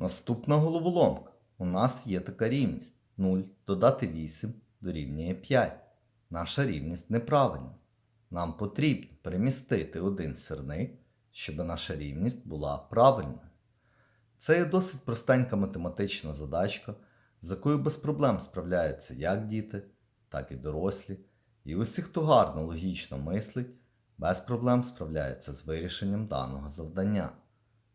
Наступна головоломка. У нас є така рівність. 0 додати 8 дорівнює 5. Наша рівність неправильна. Нам потрібно перемістити один сирник, щоб наша рівність була правильною. Це є досить простенька математична задачка, з якою без проблем справляються як діти, так і дорослі. І усі, хто гарно логічно мислить, без проблем справляються з вирішенням даного завдання.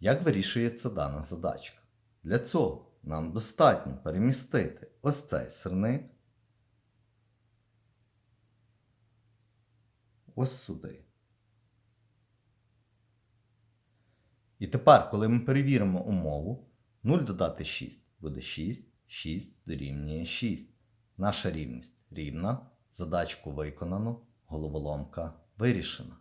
Як вирішується дана задачка? Для цього нам достатньо перемістити ось цей сирник ось сюди. І тепер, коли ми перевіримо умову, 0 додати 6 буде 6, 6 дорівнює 6. Наша рівність рівна, задачку виконано, головоломка вирішена.